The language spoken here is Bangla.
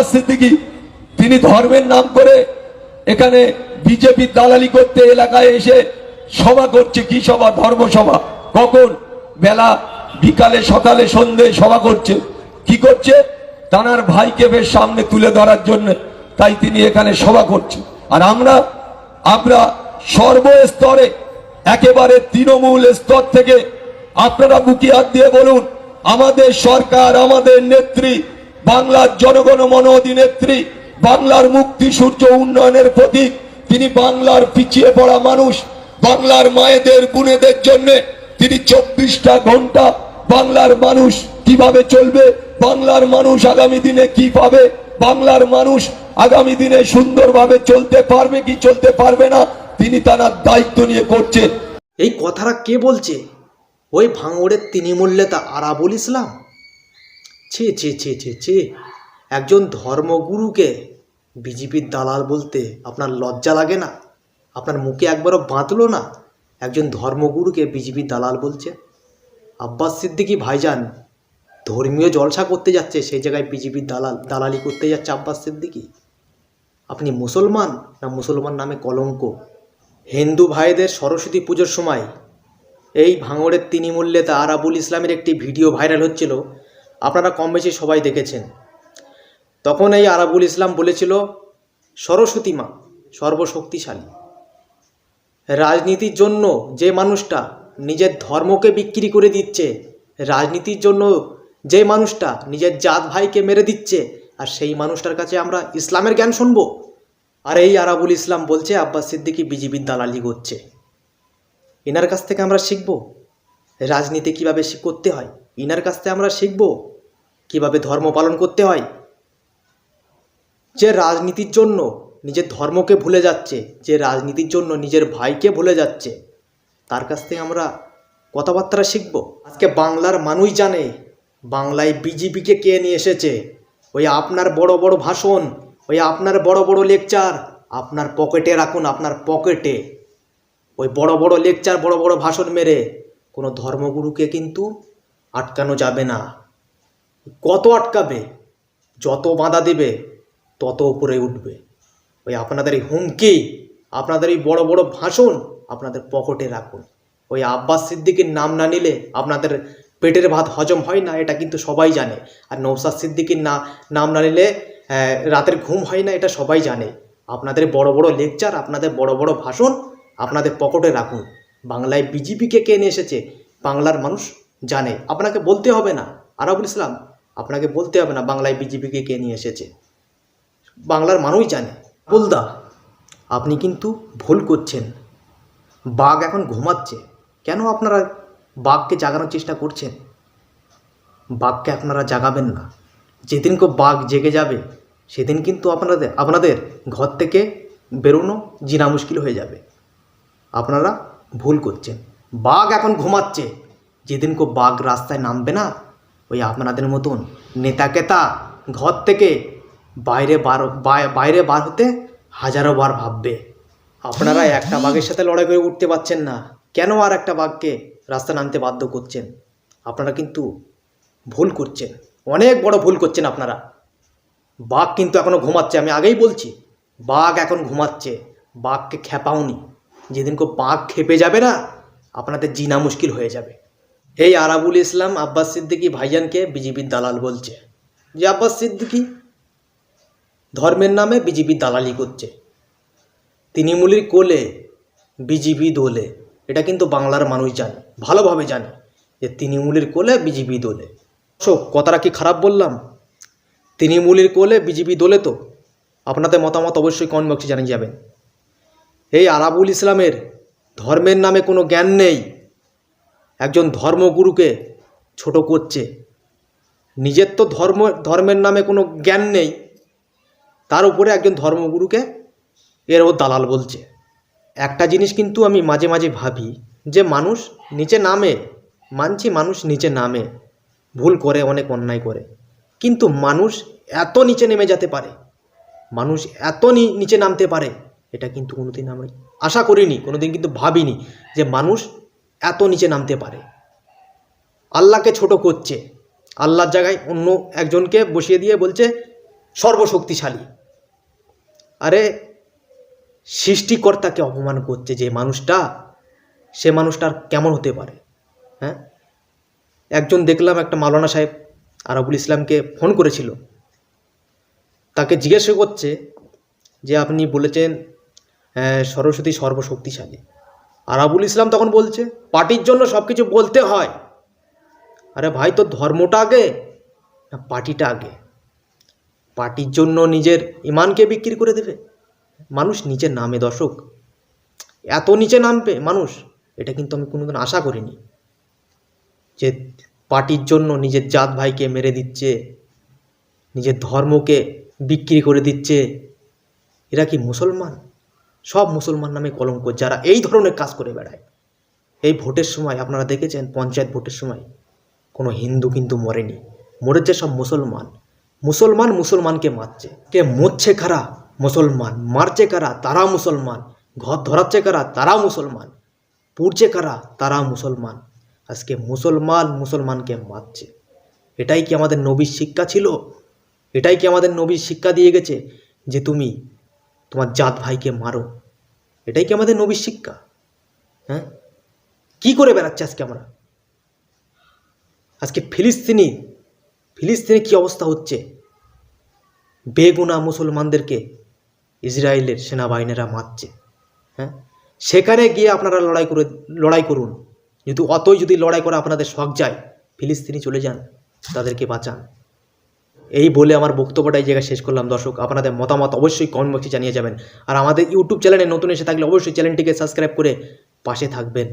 আব্বাস সিদ্দিকী, তিনি ধর্মের নাম করে এখানে বিজেপি দালালি করতে এলাকায় এসে সভা করছে, কি সভা? ধর্ম সভা। কখন? বেলা বিকালে, সকালে, সন্ধে সভা করছে। কি করছে? তানার ভাইকে বেশ সামনে তুলে ধরার জন্য তাই তিনি এখানে সভা করছে। আর আমরা আমরা সর্বস্তরে, একেবারে তৃণমূল স্তর থেকে আপনারা বুকি হাত দিয়ে বলুন, আমাদের সরকার, আমাদের নেত্রী বাংলার জনগণ মন অধিনেত্রী বাংলার মুক্তি সূর্য উন্নয়নের প্রতীক, তিনি বাংলার পিছিয়ে পড়া মানুষ, বাংলার মায়েদের, বোনেদের জন্য তিনি চব্বিশটা ঘণ্টা বাংলার মানুষ কীভাবে চলবে, বাংলার মানুষ আগামী দিনে কি পাবে, বাংলার মানুষ আগামী দিনে সুন্দরভাবে চলতে পারবে কি চলতে পারবে না, তিনি তার দায়িত্ব নিয়ে করছে। এই কথাটা কে বলছে? ওই ভাঙড়ের তিনি তৃণমূল নেতা আরাবুল ইসলাম? ছি ছি ছি ছি ছি। একজন ধর্মগুরুকে বিজেপির দালাল বলতে আপনার লজ্জা লাগে না? আপনার মুখে একবারও বাঁধলো না? একজন ধর্মগুরুকে বিজেপির দালাল বলছে? আব্বাস সিদ্দিকি ভাইজান ধর্মীয় জলসা করতে যাচ্ছে সেই জায়গায় বিজেপির দালাল, দালালি করতে যাচ্ছে আব্বাস সিদ্দিকি। আপনি মুসলমান না মুসলমান নামে কলঙ্ক? হিন্দু ভাইদের সরস্বতী পুজোর সময় এই ভাঙড়ের তৃণমূল নেতা আরাবুল ইসলামের একটি ভিডিও ভাইরাল হচ্ছিল আপনারা কম বেশি সবাই দেখেছেন। তখন এই আরাবুল ইসলাম বলেছিল, সরস্বতী মা, সর্বশক্তিশালী। রাজনীতির জন্য যে মানুষটা নিজের ধর্মকে বিক্রি করে দিচ্ছে, রাজনীতির জন্য যে মানুষটা নিজের জাত ভাইকে মেরে দিচ্ছে, আর সেই মানুষটার কাছে আমরা ইসলামের জ্ঞান শুনব? আর এই আরাবুল ইসলাম বলছে, আব্বাস সিদ্দিকি বিজেপির দালালি করছে। এনার কাছ থেকে আমরা শিখব রাজনীতি কীভাবে করতে হয়। ইনার কাছ থেকে আমরা শিখব কীভাবে ধর্ম পালন করতে হয়। যে রাজনীতির জন্য নিজের ধর্মকে ভুলে যাচ্ছে, যে রাজনীতির জন্য নিজের ভাইকে ভুলে যাচ্ছে, তার কাছ থেকে আমরা কথাবার্তা শিখব। আজকে বাংলার মানুষ জানে, বাংলায় বিজেপিকে কে নিয়ে এসেছে? ওই আপনার বড় বড় ভাষণ, ওই আপনার বড় বড় লেকচার আপনার পকেটে রাখুন, আপনার পকেটে। ওই বড় বড় লেকচার বড় বড় ভাষণ মেরে কোনো ধর্মগুরুকে কিন্তু আটকানো যাবে না। কত আটকাবে, যত বাঁধা দেবে, তত উপরে উঠবে। ওই আপনাদের এই হুমকি, আপনাদের এই বড় বড় ভাষণ আপনাদের পকেটে রাখুন। ওই আব্বাস সিদ্দিকের নাম না নিলে আপনাদের পেটের ভাত হজম হয় না, এটা কিন্তু সবাই জানে। আর নৌসাদ সিদ্দিকির না, নাম না নিলে রাতের ঘুম হয় না, এটা সবাই জানে। আপনাদের বড় বড় লেকচার, আপনাদের বড় বড় ভাষণ আপনাদের পকেটে রাখুন। বাংলায় বিজেপিকে কে নিয়ে এসেছে? বাংলার মানুষ জানে। আপনাকে বলতে হবে না। আরবুল ইসলাম, আপনাকে বলতে হবে না বাংলায় বিজেপিকে কে নিয়ে এসেছে। বাংলার মানুষ জানে। বলদা, আপনি কিন্তু ভুল করছেন। বাঘ এখন ঘুমাচ্ছে। কেন আপনারা বাঘকে জাগানোর চেষ্টা করছেন? বাঘকে আপনারা জাগাবেন না। যেদিনকে বাঘ জেগে যাবে, সেদিন কিন্তু আপনাদের আপনাদের ঘর থেকে বেরোনো জিনা মুশকিল হয়ে যাবে। আপনারা ভুল করছেন। বাঘ এখন ঘুমাচ্ছে। যেদিনকে বাঘ রাস্তায় নামবে না ওই আপনাদের মতন নেতাকেতা ঘর থেকে বাইরে বার বাই- বাইরে বার হতে হাজারো বার ভাববে। আপনারা একটা বাঘের সাথে লড়াই করে উঠতে পারছেন না কেন আর একটা বাঘকে রাস্তা নামতে বাধ্য করছেন? আপনারা কিন্তু ভুল করছেন অনেক বড় ভুল করছেন আপনারা। বাঘ কিন্তু এখনও ঘুমাচ্ছে আমি আগেই বলছি বাঘ এখন ঘুমাচ্ছে বাঘকে খেপাওনি। যেদিনকে বাঘ খেপে যাবে না আপনাদের জিনা মুশকিল হয়ে যাবে। এই আরাবুল ইসলাম, আব্বাস সিদ্দিকি ভাইজানকে বিজেপির দালাল বলছে। যে আব্বাস সিদ্দিকি ধর্মের নামে বিজেপির দালালি করছে। তৃণমূলের কোলে বিজেপি দোলে। এটা কিন্তু বাংলার মানুষ জানে, ভালোভাবে জানে যে তৃণমূলের কোলে বিজেপি দোলে। সো কথাটা কি খারাপ বললাম? তৃণমূলের কোলে বিজেপি দোলে তো? আপনাদের মতামত অবশ্যই কমেন্ট বক্সে জানিয়ে যাবেন। এই আরাবুল ইসলামের ধর্মের নামে কোনো জ্ঞান নেই। একজন ধর্মগুরুকে ছোট করছে। নিজের তো ধর্ম, ধর্মের নামে কোনো জ্ঞান নেই। তার উপরে একজন ধর্মগুরুকে এর ও দালাল বলছে। একটা জিনিস কিন্তু আমি মাঝে মাঝে ভাবি যে মানুষ নিচে নামে, মানছি মানুষ নিচে নামে, ভুল করে, অনেক অন্যায় করে। কিন্তু মানুষ এত নিচে নেমে যেতে পারে, মানুষ এত নিচে নামতে পারে, এটা কিন্তু কোনোদিন আমি আশা করিনি, কোনোদিন কিন্তু ভাবিনি যে মানুষ এত নিচে নামতে পারে। আল্লাহকে ছোট করছে। আল্লাহর জায়গায় অন্য একজনকে বসিয়ে দিয়ে বলছে, সর্বশক্তিশালী। আরে, সৃষ্টিকর্তাকে অপমান করছে যে মানুষটা, সে মানুষটার কেমন হতে পারে হ্যাঁ? একজন দেখলাম একটা মাওলানা সাহেব আরবুল ইসলামকে ফোন করেছিল। তাকে জিজ্ঞাসা করছে যে, আপনি বলেছেন সরস্বতী সর্বশক্তিশালী। আরাবুল ইসলাম তখন বলছে, পার্টির জন্য সব কিছু বলতে হয়। আরে ভাই তো ধর্মটা আগে? না, পার্টিটা আগে। পার্টির জন্য নিজের ইমানকে বিক্রি করে দেবে? মানুষ নিচে নামে, দর্শক। এত নিচে নামবে মানুষ? এটা কিন্তু আমি কোনোদিন আশা করিনি। যে পার্টির জন্য নিজের জাত ভাইকে মেরে দিচ্ছে, নিজের ধর্মকে বিক্রি করে দিচ্ছে, এরা কি মুসলমান? সব মুসলমান নামে কলঙ্ক, যারা এই ধরনের কাজ করে বেড়ায়। এই ভোটের সময় আপনারা দেখেছেন, পঞ্চায়েত ভোটের সময় কোনো হিন্দু কিন্তু মরেনি। মরেছে সব মুসলমান। মুসলমান মুসলমানকে মারছে। কে মরছে কারা? মুসলমান। মারছে কারা? তারা মুসলমান। ঘর ধরাচ্ছে কারা? তারা মুসলমান। পুড়ছে কারা? তারা মুসলমান। আজকে মুসলমান মুসলমানকে মারছে। এটাই কি আমাদের নবীর শিক্ষা ছিল? এটাই কি আমাদের নবীর শিক্ষা দিয়ে গেছে যে তুমি তোমার জাত ভাইকে মারো। এটাই কি আমাদের নবীর শিক্ষা? হ্যাঁ? কি করে বেড়াচ্ছে আজকে আমরা? আজকে ফিলিস্তিনি, ফিলিস্তিনে কি অবস্থা হচ্ছে? বেগুনা মুসলমানদেরকে ইসরায়েলের সেনাবাহিনীরা মারছে। হ্যাঁ? সেখানে গিয়ে আপনারা লড়াই করে, লড়াই করুন। যদি অতই যদি লড়াই করা আপনাদের শখ যায়, ফিলিস্তিনি চলে যান, তাদেরকে বাঁচান। এই বলে আমার বক্তব্যটা এই জায়গায় শেষ করলাম। দর্শক, আপনাদের মতামত অবশ্যই কমেন্ট বক্সে জানিয়ে যাবেন। আর আমাদের ইউটিউব চ্যানেলে নতুন এসে থাকলে অবশ্যই চ্যানেলটিকে সাবস্ক্রাইব করে পাশে থাকবেন।